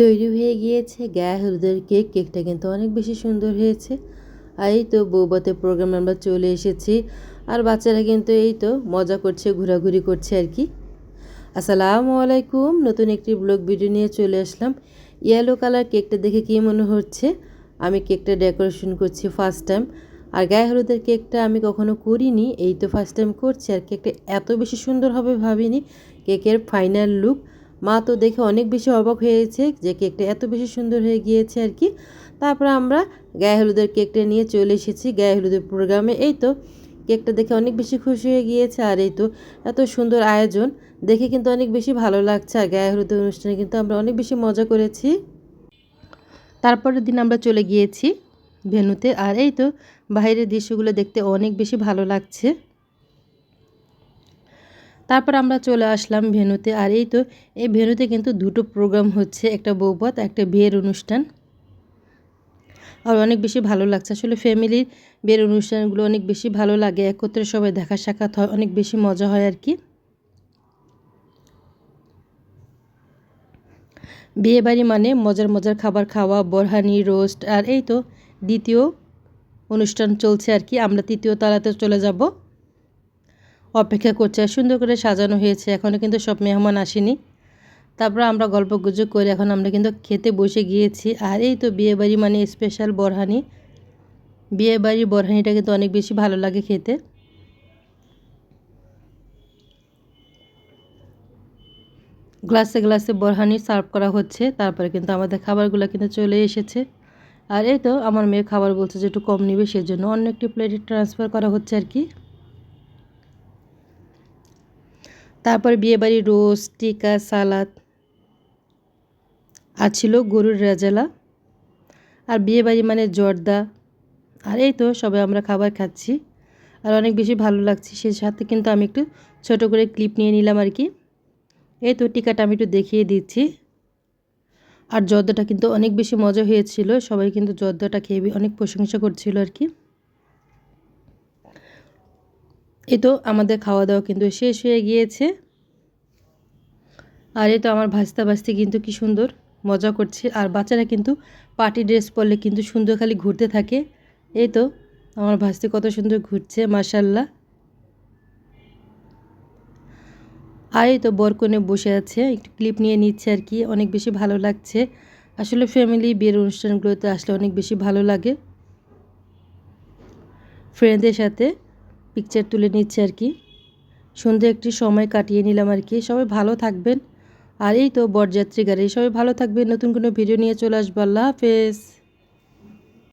তৈরি হয়ে গিয়েছে। গায়ে হলুদের কেক, কেকটা কিন্তু অনেক বেশি সুন্দর হয়েছে। আর এই তো বৌবাতে প্রোগ্রামে আমরা চলে এসেছি। আর বাচ্চারা কিন্তু এই তো মজা করছে, ঘোরাঘুরি করছে আর কি। আসসালামু আলাইকুম। নতুন একটি ব্লগ ভিডিও নিয়ে চলে আসলাম। ইয়েলো কালার কেকটা দেখে কী মনে হচ্ছে? আমি কেকটা ডেকোরেশন করছি ফার্স্ট টাইম আর গায়ে হলুদের কেকটা আমি কখনো করিনি। এই তো ফার্স্ট টাইম করছি। আর কেকটা এত বেশি সুন্দর হবে ভাবিনি। কেকের ফাইনাল লুক মা তো দেখে অনেক বেশি অবাক হয়েছে যে কেকটা এত বেশি সুন্দর হয়ে গিয়েছে আর কি। তারপর আমরা গায়ে হলুদের কেকটা নিয়ে চলে এসেছি গায়ে হলুদের প্রোগ্রামে। এই তো, কেকটা দেখে অনেক বেশি খুশি হয়ে গিয়েছে আর এই তো, এত সুন্দর আয়োজন। দেখে কিন্তু অনেক বেশি ভালো লাগছে আর গায়ে হলুদের অনুষ্ঠানে কিন্তু আমরা অনেক বেশি মজা করেছি। তারপরের দিন আমরা চলে গিয়েছি ভেনুতে আর এই তো, বাইরের দৃশ্যগুলো দেখতে অনেক বেশি ভালো লাগছে। তারপর আমরা চলে আসলাম ভেনুতে। আর এই তো, এই ভেনুতে কিন্তু দুটো প্রোগ্রাম হচ্ছে, একটা বৌপথ একটা বিয়ের অনুষ্ঠান। আর অনেক বেশি ভালো লাগছে। আসলে ফ্যামিলির বিয়ের অনুষ্ঠানগুলো অনেক বেশি ভালো লাগে, একত্রে সবাই দেখা সাক্ষাৎ হয়, অনেক বেশি মজা হয় আর কি। বিয়ে বাড়ি মানে মজার মজার খাবার খাওয়া, বরহানি, রোস্ট, আর এই তো দ্বিতীয় অনুষ্ঠান চলছে আর কি। আমরা তৃতীয় তালাতে চলে যাব। অপেক্ষা করছে আর সুন্দর করে সাজানো হয়েছে। এখনও কিন্তু সব মেহমান আসেনি। তারপর আমরা গল্প গুজব করে এখন আমরা কিন্তু খেতে বসে গিয়েছি। আর এই তো বিয়েবাড়ি মানে স্পেশাল বরহানি। বিয়ে বিয়েবাড়ির বরহানিটা কিন্তু অনেক বেশি ভালো লাগে খেতে। গ্লাসে গ্লাসে বরহানি সার্ভ করা হচ্ছে। তারপরে কিন্তু আমাদের খাবারগুলো কিন্তু চলে এসেছে। আর এই তো আমার মেয়ে খাবার বলছে যে একটু কম নেবে, সেজন্য অন্য একটি প্লেটে ট্রান্সফার করা হচ্ছে আর কি। তারপর বিয়েবাড়ির রোজ টিকা, সালাদ। আর ছিল গরুর রেজালা। আর বিয়েবাড়ি মানে জর্দা। আর এই তো সবাই আমরা খাবার খাচ্ছি। আর অনেক বেশি ভালো লাগছে সেই সাথে কিন্তু আমি একটু ছোট করে ক্লিপ নিয়ে নিলাম আর কি। এই তো টিকাটা আমি একটু দেখিয়ে দিচ্ছি। আর জর্দাটা কিন্তু অনেক বেশি মজা হয়েছিল। সবাই কিন্তু জর্দাটা খেয়ে অনেক প্রশংসা করছিল আর কি। এই তো আমাদের খাওয়া দাওয়া কিন্তু শেষ হয়ে গিয়েছে। আর এই তো আমার ভাজতে ভাস্তি কিন্তু কি সুন্দর, মজা করছে। আর বাচ্চারা কিন্তু পার্টি ড্রেস পরলে কিন্তু সুন্দর খালি ঘুরতে থাকে। এই তো আমার ভাস্তি কত সুন্দর ঘুরছে মাসাল্লাহ আর এই তো বরকনে বসে আছে, একটু ক্লিপ নিয়ে নিচ্ছে আর কি, অনেক বেশি ভালো লাগছে। আসলে ফ্যামিলি বিয়ের অনুষ্ঠানগুলোতে আসলে অনেক বেশি ভালো লাগে। ফ্রেন্ডদের সাথে পিকচার তুলে নিচ্ছে আর কি। সন্ধে একটি সময় কাটিয়ে নিলাম আর কি। সবাই ভালো থাকবেন। আর এই তো বরযাত্রী গাড়ি। সবাই ভালো থাকবেন। নতুন কোনো ভিডিও নিয়ে চলে আসব। আল্লাহ হাফেজ।